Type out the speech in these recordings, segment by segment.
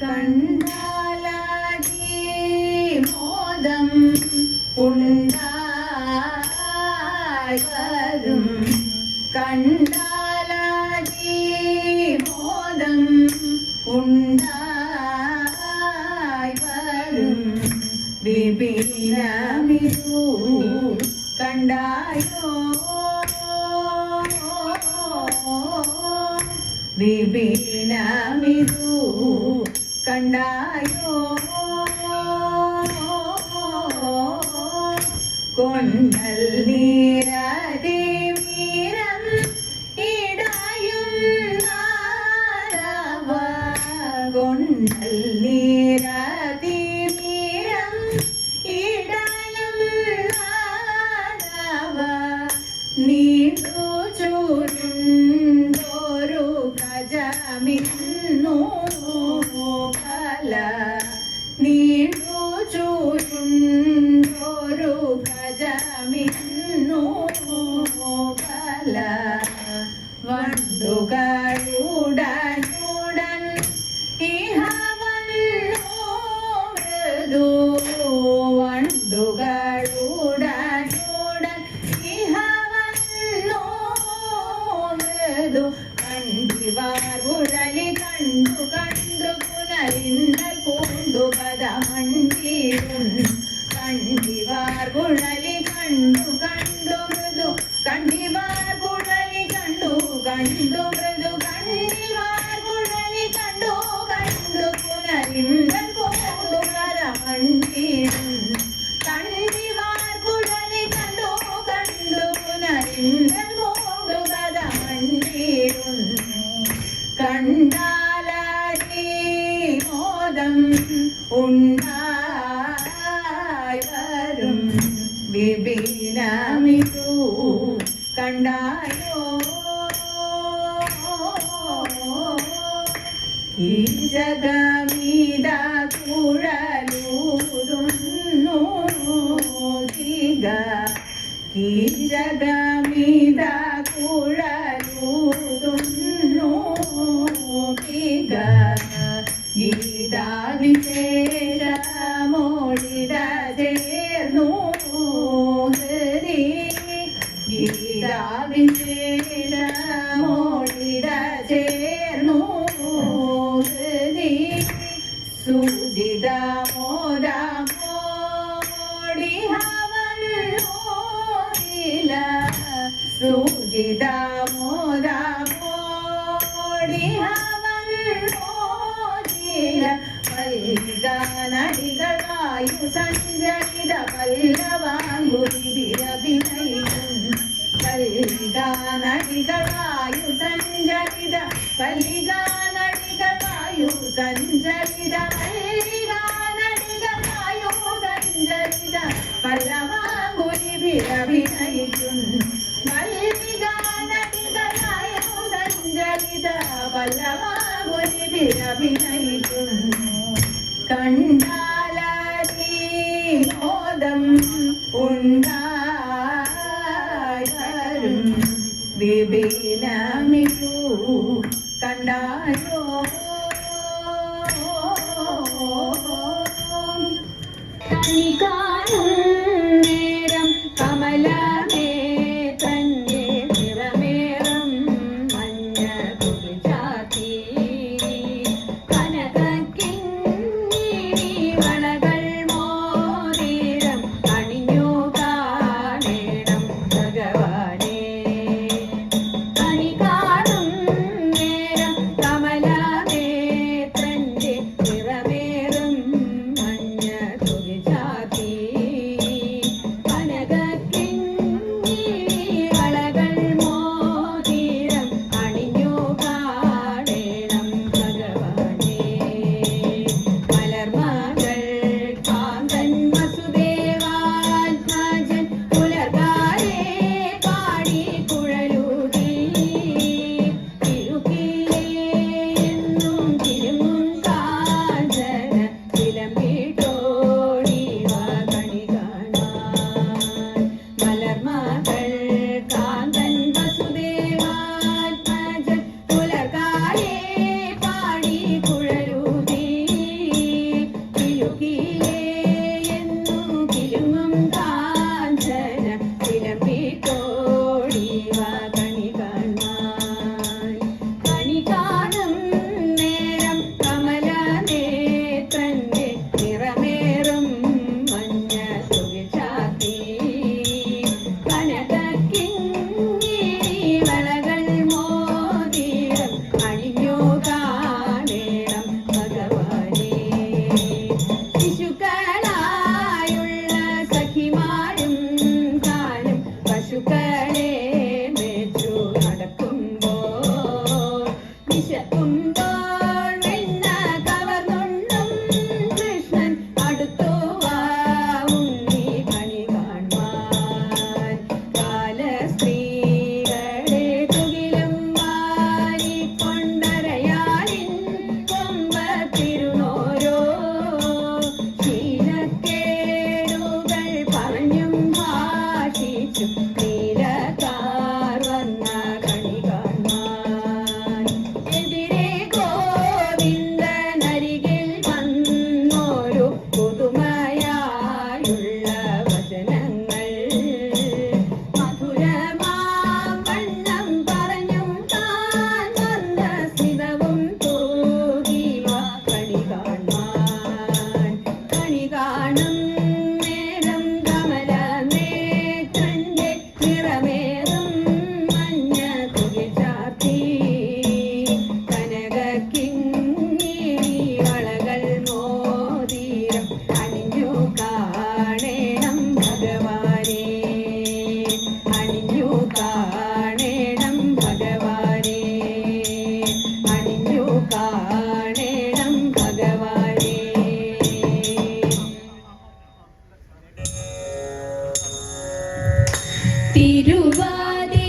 കണ്ടാലാകെ മോദം ഉണ്ടായി വരും. കണ്ടാലാകെ മോദം ഉണ്ടായി വരും. വിപിനമിതു കണ്ടായോ? വിപിനമിതു കണ്ടായോ? കൊണ്ടൽ നീരതി വീരം ഇടയും നാരവ. കൊണ്ടൽ നീരതി വീരം ഇടയും നാരവ. നീണ്ടു 如 ഈ ജഗമീത കുഴലൂരുന്നു ദിഗ ഈ ജഗമീത കുഴലൂരുന്നു ദിഗ ഗീതാ വിശേഷമോടിട ചേർന്നു ഹരി ഗീതാ വിശേഷമോടിട ಚಿದಾಮೋದ ಮೋಡಿ ಹವಲ್ಲೋದಿನ ಮಲ್ಲಿಗ ನಡಿಗಳಾಯು ಸಂಜಯಿದ ಪಲ್ಲವಾಂಗುರಿವಿರ ಬಿನೈನು ಕಲ್ಲಿಗ ನಡಿಗಳಾಯು ಸಂಜಯಿದ ಪಲ್ಲಿಗ ನಡಿಗಳಾಯು ಸಂಜಯಿದ ಪಲ್ಲಿಗ ನಡಿಗಳಾಯು ಸಂಜಯಿದ ಪಲ್ಲವಾಂಗುರಿವಿರ ಬಿನೈನು ಮಲ್ಲಿಗ സഞ്ചരിത പല്ലവാങ്കുരിവിരഭിനയിക്കും കണ്ടാലീ മോദം ഉണ്ടായി വരും വിപിനമിതു തിരുവാതിരയണയും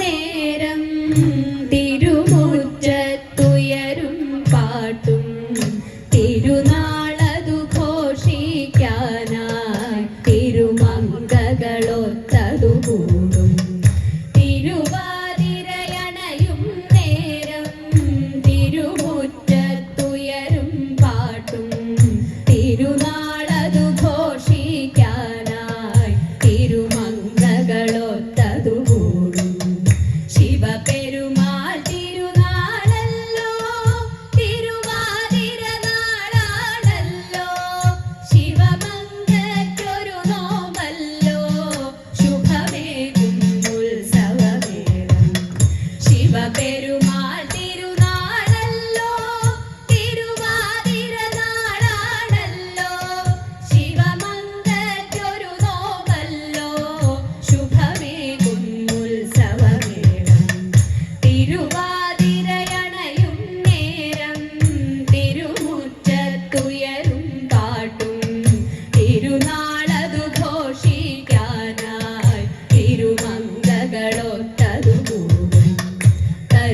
നേരം.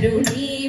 കരുണീ